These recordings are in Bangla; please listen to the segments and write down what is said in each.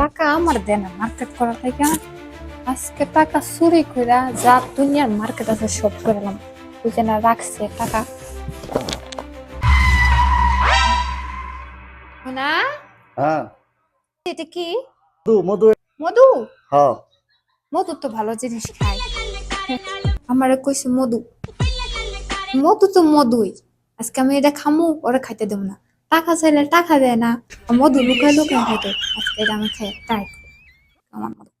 টাকা আমার দেয় না মার্কেট করা থেকে। আজকে টাকা চুরি করে যা দুনিয়ার মার্কেট আছে সব করলাম বুঝে না রাখছে টাকা। না হ্যাঁ। এটা কি? মধু মধু। মধু? হ্যাঁ। মধু তো ভালো জিনিস খাই আমার কইছে মধু। মধু তো মধুই। আজকে আমি এটা খামু ওরা খাইতে দেবো না। টাকা চাইলে টাকা দেয় না। মধু লুকায় লুকায় খাইতে। আজকে এটা আমি খাই ট্রাই আমার মধু।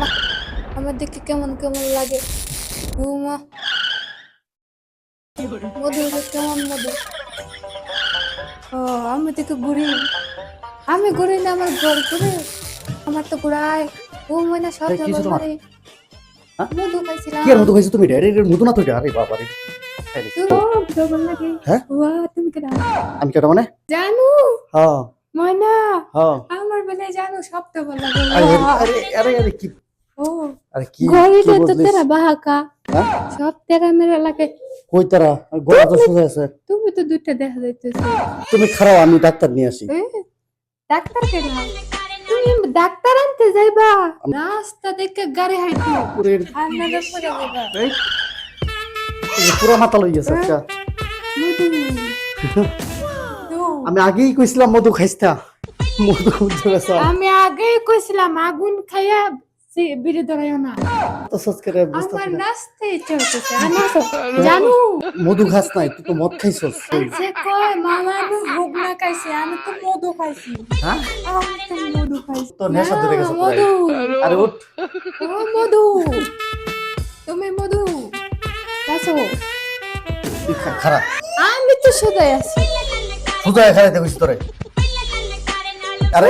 মা, আমার দেখে কেমন কেমন লাগে। মা। মধু কেমন মধু। ও আমি দেখে ঘুরি। আমি ঘুরি না আমার ঘর ঘুরে। আমার তো ঘুরায়। ও মনে সব এই, মধু খাইছিলাম কি আর মধু খাইছো তুমি? আরে মধু না তো এটা আরে বাবা রে। হ্যাঁ? আমি কেটা মানে? জানু। হ্যাঁ। ময়না। হ্যাঁ। আমার বেলা জানু সব তো আরে আরে আরে আরে কি? ও। আরে কি ঘরে তো বললিস? বাহাকা। হ্যাঁ? সব তেরা মেরা লাগে। কই তারা? গলা তো সোজা আছে। তুমি তো দুইটা দেখা যাইতেছে। তুমি খারাপ আমি ডাক্তার নিয়ে আসি। ডাক্তার তুমি ডাক্তার আনতে যাইবা। রাস্তা দেখে গাড়ি হাইতো। পুরে যাইবা। মাথা লই গেছে আচ্ছা আমি আগেই কইছিলাম মধু খাইস্তা। মধু আমি আগেই কইছিলাম আগুন খাইয়া বিড়ি ধরাইও না। তো সস করে বুঝতে আমার নাচতে ইচ্ছে হইতেছে আমার তো জানু? মধু খাস নাই তুই তো মদ খাইছস সে কয় মামা আমি ভোগ না খাইছি আমি তো মধু খাইছি। হ্যাঁ? আমি তো মধু খাইছি। তো নেশা ধরে গেছে না, পুরাই। মধু। আরে ওঠ ও মধু। তুমি মধু। খারাপ আমি তো সদাই আছি। সোজা খাইতে তোরে। আরে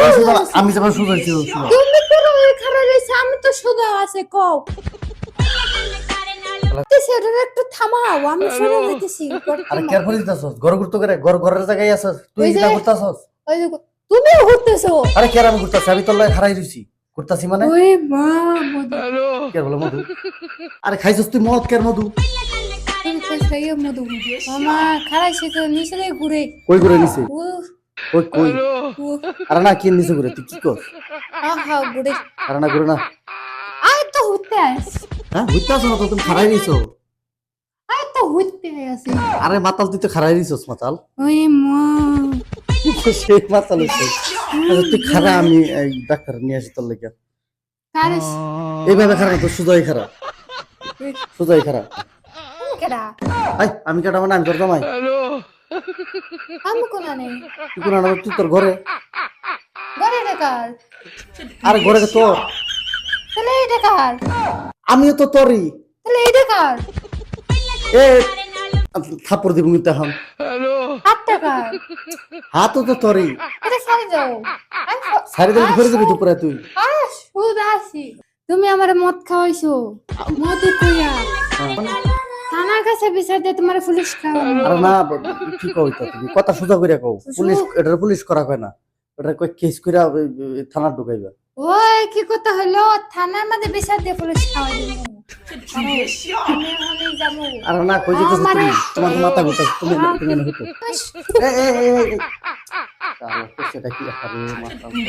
আমি যখন ছিল তুমি তো রয়ে আমি তো সদা আছে কও। সেটা একটু থামাও আমি শুনে যেতেছি আরে কেয়ার করে দিতাছস ঘর ঘুরতে করে ঘর ঘরের জায়গায় আছস তুই এটা করতাছস ওই যে তুমিও ঘুরতেছো। আরে কেয়ার আমি ঘুরতাছি? আমি তোর লাগে খারাই রইছি। ঘুরতাছি মানে? ওই মা মধু। কেয়ার বলে মধু? আরে খাইছস তুই মদ কেয়ার মধু? তুমি মধু। মামা খারাইছে তো নিচে ঘুরে। কই ঘুরে নিছে? ও কই? আরে। না কি নিছে ঘুরে তুই কি কর আহা ঘুরে আরে না ঘুরে না। আয় তো হইতে আস হ্যাঁ ঘুরতাছ না তো তুমি খারাই রইছো? আয় তো হইতে আসি আরে মাতাল তুই তো খারাই রইছস মাতাল। ওই মা। সেই মাতাল হইছে? আচ্ছা তুই খারা আমি ডাক্তার নিয়ে আসি তোর লাগে। কারিস এইভাবে খারাপ তো সুজাই খারাপ সুজাই খারাপ কেডা আই আমি কেটা মানে আমি তোর জামাই আমি কোন নেই? তুই কোন আনাবে তুই তোর ঘরে? ঘরে আরে ঘরে তোর। তাহলে আমিও তো তোরই। তাহলে এ থাপ্পড় দিব কিন্তু এখন। হাত হাতও তো তোরই। এটা সারি যাও সারি দিলে ঘরে যাবি দুপুরে তুই। আরে শুধু আসি। তুমি আমার মদ খাওয়াইছো। মদ কইয়া থানার কাছে বিচার দিয়ে তোমার পুলিশ খাওয়ানো আরে না কি কই তো তুমি? কথা সোজা করে কও। পুলিশ এটা পুলিশ করা কয় না? এটা কই কেস কইরা থানার ঢুকাইবা। ওই কি কথা হলো থানার মধ্যে বিচার দিয়ে পুলিশ খাওয়াই দিব। আরে না কই যেতেছ তুমি? তোমার তো মাথা ঘুরতাছ। তুমি তুমি না হইতো। এ এ এ এ, এ। সেটা কি? আরে মাথা আমি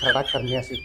খারাপ ডাক্তার নিয়ে আসি।